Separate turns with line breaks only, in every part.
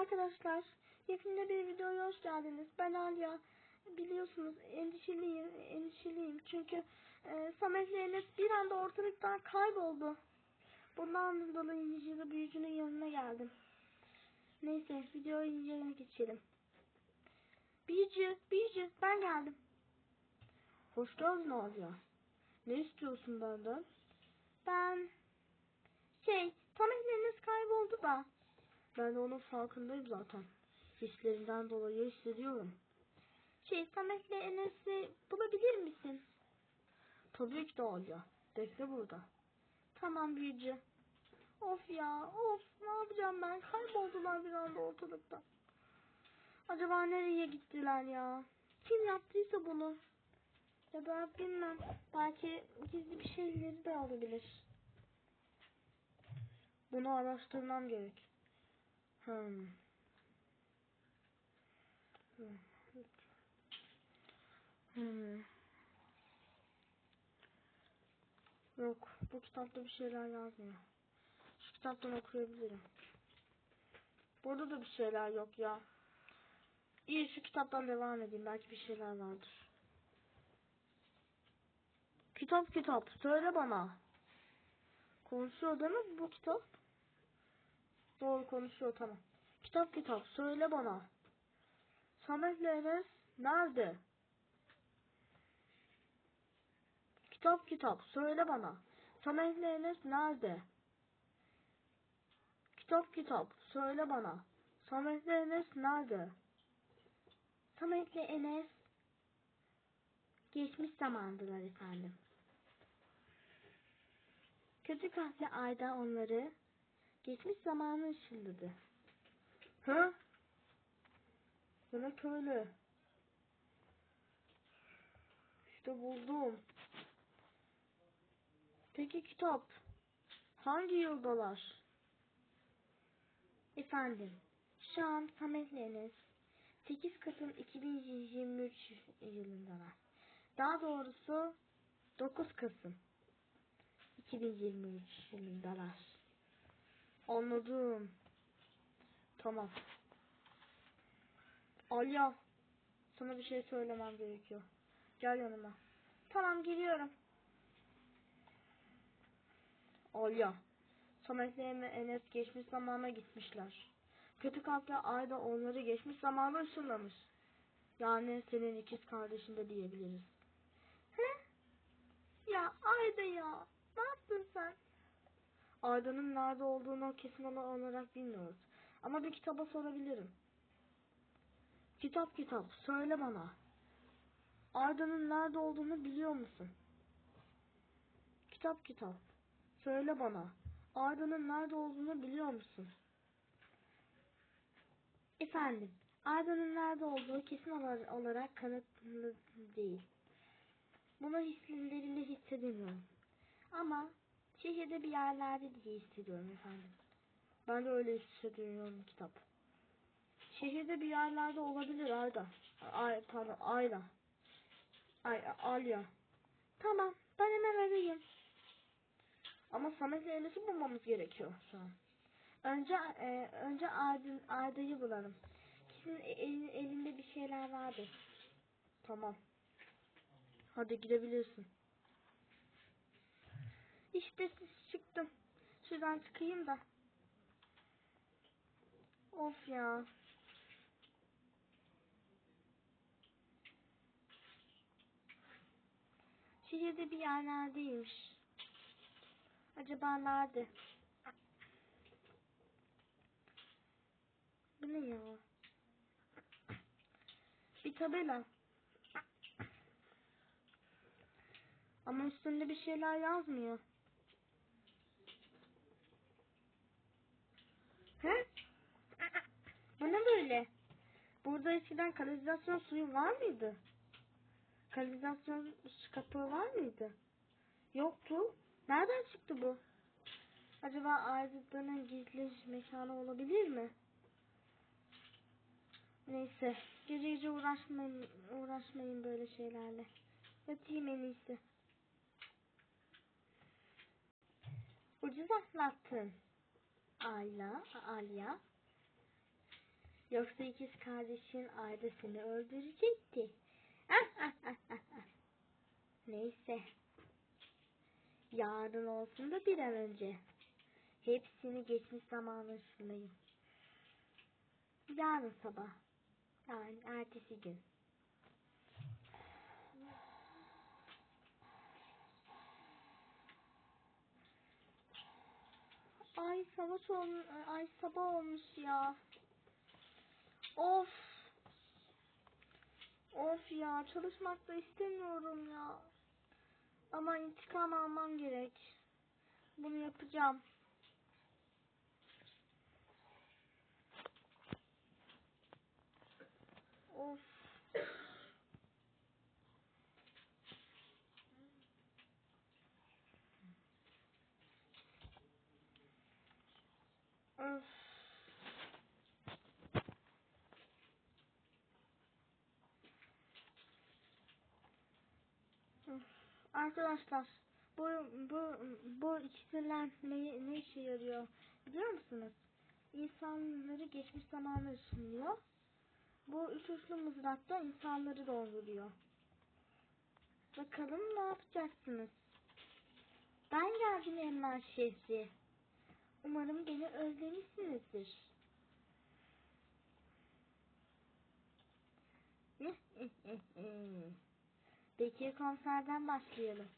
Arkadaşlar, yakında bir videoya hoş geldiniz. Ben Alya. Biliyorsunuz endişeliyim, endişeliyim. Çünkü e, Samet ve Enes bir anda ortalıktan kayboldu. Bundan dolayı Yücü'nün büyücünün yanına geldim. Neyse, videoya geçelim. Büyücü, büyücü, ben geldim. Hoş geldin Alya. Ne istiyorsun benden? Ben... Şey, Samet ve Enes kayboldu da. Ben onun farkındayım zaten. Hislerinden dolayı hissediyorum. Şey, Samet'le Enes'i bulabilir misin? Tabii ki de Alya. Bekle burada. Tamam büyücü. Of ya, of. Ne yapacağım ben? Kayboldular bir anda ortalıkta. Acaba nereye gittiler ya? Kim yaptıysa bunu? Ya da bilmem. Belki gizli bir şeyleri de olabilir. Bunu araştırmam gerek. Hmm. Hmm. Yok, bu kitapta bir şeyler yazmıyor. Şu kitaptan okuyabilirim. Burada da bir şeyler yok ya. İyi şu kitaptan devam edeyim. Belki bir şeyler vardır. Kitap kitap. Söyle bana. Konuşuyor değil mi bu kitap? Doğru konuşuyor tamam. Kitap kitap söyle bana. Samet'le Enes nerede? Kitap kitap söyle bana. Samet'le Enes nerede? Kitap kitap söyle bana. Samet'le Enes nerede? Samet'le Enes geçmiş zamandılar efendim. Kötü kalpli Ayda onları geçmiş zamanı ışıldadı. Hı? Demek öyle. İşte buldum. Peki kitap? Hangi yıldalar? Efendim, şu an Samet'le Enes 8 Kasım 2023 yılındalar. Daha doğrusu 9 Kasım 2023 yılındalar. Anladım. Tamam. Alya. Sana bir şey söylemem gerekiyor. Gel yanıma. Tamam geliyorum. Alya. Samet'le Enes geçmiş zamana gitmişler. Kötü kalpli Ayda onları geçmiş zamana ışınlamış. Yani senin ikiz kardeşin de diyebiliriz. He? Ya Ayda ya. Ne yaptın sen? Ayda'nın nerede olduğunu kesin olarak bilmiyoruz. Ama bir kitaba sorabilirim. Kitap kitap söyle bana. Arda'nın nerede olduğunu biliyor musun? Kitap kitap söyle bana. Arda'nın nerede olduğunu biliyor musun? Efendim, Arda'nın nerede olduğu kesin olarak kanıtlı değil. Bunu hislerimle hissedemiyorum. Ama şehirde bir yerlerde diye hissediyorum efendim. Ben de öyle hissediyorum kitap. Şehirde bir yerlerde olabilir Arda. Ay, pardon Ayla. Ay, Alya. Tamam ben hemen arayayım. Ama Samet'le Enes'i bulmamız gerekiyor şu an. Önce e, önce Arda, Arda'yı bulalım. Kesin el, elinde bir şeyler vardı. Tamam. Hadi gidebilirsin. İşte çıktım. Şuradan çıkayım da. Of ya. Şehirde bir yerlerdeymiş. Acaba nerede? Bu ne ya? Bir tabela. Ama üstünde bir şeyler yazmıyor. He? Bu ne böyle? Burada eskiden kanalizasyon suyu var mıydı? Kanalizasyon kapağı var mıydı? Yoktu. Nereden çıktı bu? Acaba Aydın'ın gizli mekanı olabilir mi? Neyse. Gece gece uğraşmayın, uğraşmayın böyle şeylerle. Yatayım en iyisi. Ucuz atlattın. Ayla, Alya. Yoksa ikiz kardeşin ailesini öldürecekti. Neyse. Yarın olsun da bir an önce. Hepsini geçmiş zamanı ışınlayın. Yarın sabah. Yani ertesi gün. Ay savaş ol ay sabah olmuş ya. Of. Of ya çalışmak da istemiyorum ya. Ama intikam almam gerek. Bunu yapacağım. Of. Öf. Arkadaşlar bu bu bu iksirler ne, ne işe yarıyor biliyor musunuz? İnsanları geçmiş zamana ışınlıyor. Bu üç uçlu mızrak da insanları dolduruyor. Bakalım ne yapacaksınız? Ben geldim Enver şehri. Umarım beni özlemişsinizdir. Bekir konserden başlayalım.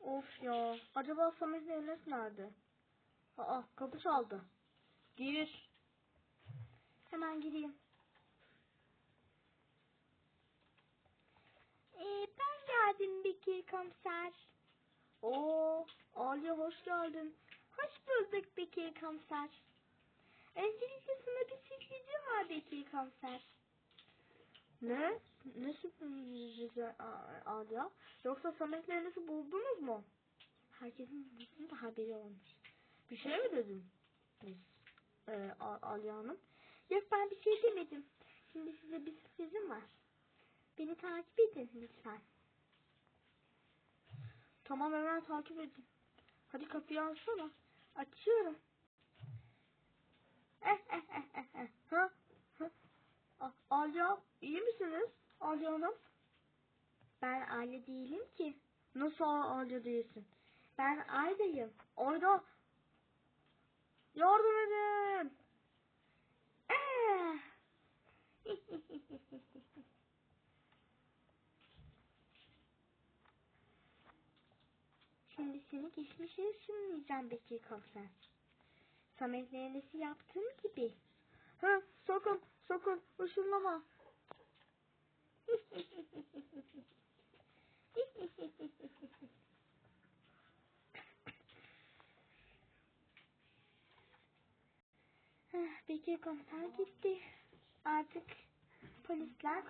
Of ya. Acaba Samet Enes nerede? Aa kapı çaldı. Gir. Hemen gireyim. Ee, ben geldim Bekir komiser. Oo, Aliye hoş geldin. Hoş bulduk Bekir komiser. Öncelikle sana bir sürprizim var Bekir komiser. Ne? Ne sürprizi A- Aliye? Yoksa Samet'le Enes'i buldunuz mu? Herkesin da haberi olmuş. Bir şey mi dedin? Biz, e, A- Aliye Hanım. Yok ben bir şey demedim. Şimdi size bir sürprizim var. Beni takip edin lütfen. Tamam hemen takip edin. Hadi kapıyı açsana. Açıyorum. Ha? Ha? A- Alya iyi misiniz? Alya Hanım. Ben Alya değilim ki. Nasıl Alya değilsin? Ben Ayda'yım. Ayda. Yardım edin. Eh. Şimdi seni geçmişe ışınlayacağım Bekir komiser. Samet Neynesi yaptığım gibi. Ha, sakın, sakın, ışınlama. Heh, Bekir komiser gitti. Artık polisler